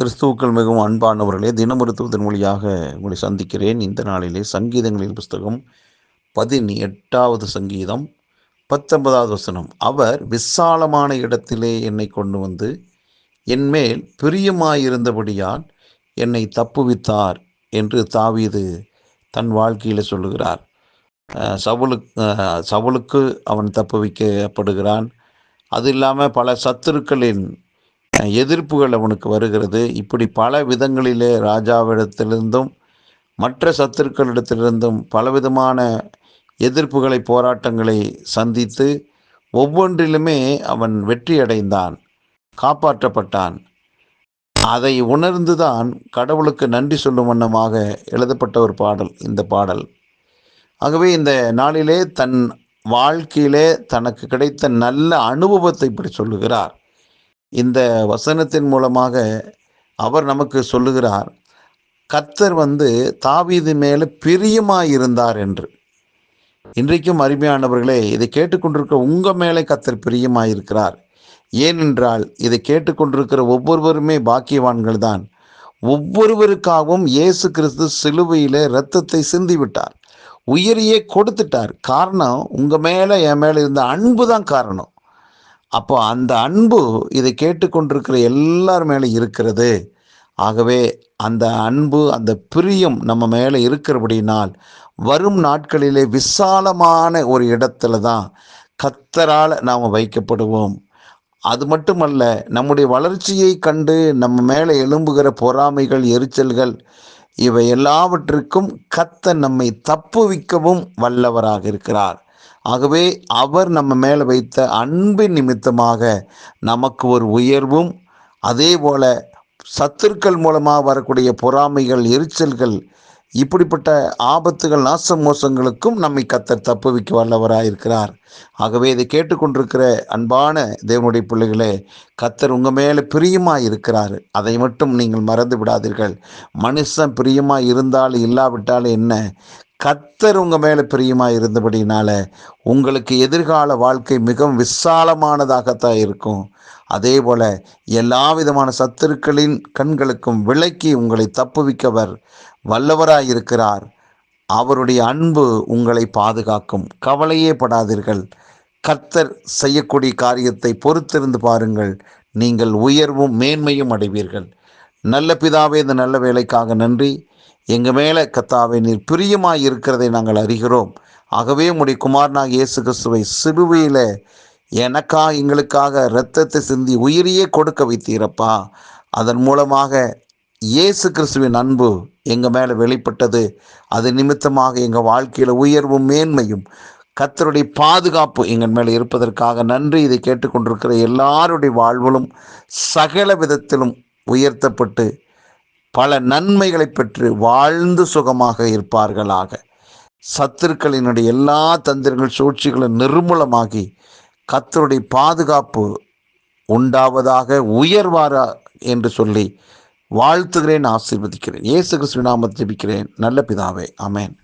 கிறிஸ்துவுக்கள் மிகவும் அன்பானவர்களே தினமருத்துவத்தின் மொழியாக உங்களை சந்திக்கிறேன். இந்த நாளிலே சங்கீதங்களின் புஸ்தகம் பதினெட்டாவது சங்கீதம் பத்தொன்பதாவது வசனம். அவர் விசாலமான இடத்திலே என்னை கொண்டு வந்து என்மேல் பிரியமாயிருந்தபடியால் என்னை தப்புவித்தார் என்று தாவீது தன் வாழ்க்கையில் சொல்லுகிறார். சவுலுக்கு சவுலுக்கு அவன் தப்புவிக்கப்படுகிறான். அது இல்லாமல் பல சத்துருக்களின் எதிர்ப்புகள் அவனுக்கு வருகிறது. இப்படி பல விதங்களிலே ராஜாவிடத்திலிருந்தும் மற்ற சத்துருக்களிடத்திலிருந்தும் பலவிதமான எதிர்ப்புகளை போராட்டங்களை சந்தித்து ஒவ்வொன்றிலுமே அவன் வெற்றி அடைந்தான் காப்பாற்றப்பட்டான். அதை உணர்ந்துதான் கடவுளுக்கு நன்றி சொல்லும் வண்ணமாக எழுதப்பட்ட ஒரு பாடல் இந்த பாடல். ஆகவே இந்த நாளிலே தன் வாழ்க்கையிலே தனக்கு கிடைத்த நல்ல அனுபவத்தை இப்படி சொல்லுகிறார். இந்த வசனத்தின் மூலமாக அவர் நமக்கு சொல்லுகிறார் கத்தர் வந்து தாவீது மேலே பிரியமாயிருந்தார் என்று. இன்றைக்கும் அருமையானவர்களே இதை கேட்டுக்கொண்டிருக்கிற உங்கள் மேலே கத்தர் பிரியமாயிருக்கிறார். ஏனென்றால் இதை கேட்டுக்கொண்டிருக்கிற ஒவ்வொருவருமே பாக்கியவான்கள் தான். ஒவ்வொருவருக்காகவும் இயேசு கிறிஸ்து சிலுவையில் இரத்தத்தை சிந்திவிட்டார். உயிரையே கொடுத்துட்டார். காரணம் உங்கள் மேலே என் மேலே இருந்த அன்பு தான் காரணம். அப்போ அந்த அன்பு இதை கேட்டுக்கொண்டிருக்கிற எல்லார் மேலே இருக்கிறது. ஆகவே அந்த அன்பு அந்த பிரியம் நம்ம மேலே இருக்கிறபடினால் வரும் நாட்களிலே விசாலமான ஒரு இடத்துல தான் கத்தரால் நாம் வைக்கப்படுவோம். அது மட்டுமல்ல நம்முடைய வளர்ச்சியை கண்டு நம்ம மேலே எழும்புகிற பொறாமைகள் எரிச்சல்கள் இவை எல்லாவற்றிற்கும் கத்த நம்மை தப்புவிக்கவும் வல்லவராக இருக்கிறார். ஆகவே அவர் நம்ம மேலே வைத்த அன்பின் நிமித்தமாக நமக்கு ஒரு உயர்வும் அதே போல சத்துருக்கள் மூலமாக வரக்கூடிய பொறாமைகள் எரிச்சல்கள் இப்படிப்பட்ட ஆபத்துகள் நாச மோசங்களுக்கும் நம்மை கத்தர் தப்புவிக்க வல்லவராக இருக்கிறார். ஆகவே இதை கேட்டுக்கொண்டிருக்கிற அன்பான தேவனுடைய பிள்ளைகளே கத்தர் உங்கள் மேலே பிரியமாக இருக்கிறார். அதை மட்டும் நீங்கள் மறந்து விடாதீர்கள். மனுஷன் பிரியமாக இருந்தால் இல்லாவிட்டால் என்ன? கத்தர் உங்கள் மேலே பிரியமாக இருந்தபடினால உங்களுக்கு எதிர்கால வாழ்க்கை மிகவும் விசாலமானதாகத்தான் இருக்கும். அதே போல் எல்லா விதமான சத்துருக்களின் கண்களுக்கும் விலக்கி உங்களை தப்புவிக்கவர் வல்லவராய் இருக்கிறார். அவருடைய அன்பு உங்களை பாதுகாக்கும். கவலையே படாதீர்கள். கர்த்தர் செய்யக்கூடிய காரியத்தை பொறுத்திருந்து பாருங்கள். நீங்கள் உயர்வும் மேன்மையும் அடைவீர்கள். நல்ல பிதாவே இந்த நல்ல வேலைக்காக நன்றி. எங்கள் மேலே கத்தாவை நீர் பிரியமாய் இருக்கிறதை நாங்கள் அறிகிறோம். ஆகவே உம்முடைய குமாரனாக இயேசு கிறிஸ்துவை சிலுவையில் எனக்கா எங்களுக்காக இரத்தத்தை சிந்தி உயிரையே கொடுக்க வைத்தீரப்பா. அதன் மூலமாக இயேசு கிறிஸ்துவின் அன்பு எங்கள் மேலே வெளிப்பட்டது. அது நிமித்தமாக எங்கள் வாழ்க்கையில் உயர்வும் மேன்மையும் கத்தருடைய பாதுகாப்பு எங்கள் மேலே இருப்பதற்காக நன்றி. இதை கேட்டுக்கொண்டிருக்கிற எல்லாருடைய வாழ்விலும் சகல விதத்திலும் உயர்த்தப்பட்டு பல நன்மைகளை பெற்று வாழ்ந்து சுகமாக இருப்பார்களாக. சத்துருக்களினுடைய எல்லா தந்திரங்கள் சூழ்ச்சிகளும் நிர்மூலமாகி கத்தருடைய பாதுகாப்பு உண்டாவதாக உயர்வாரா என்று சொல்லி வாழ்த்துகிறேன் ஆசீர்வதிக்கிறேன். இயேசு கிறிஸ்துவின் நாமத்தை ஜெபிக்கிறேன். நல்ல பிதாவே அமேன்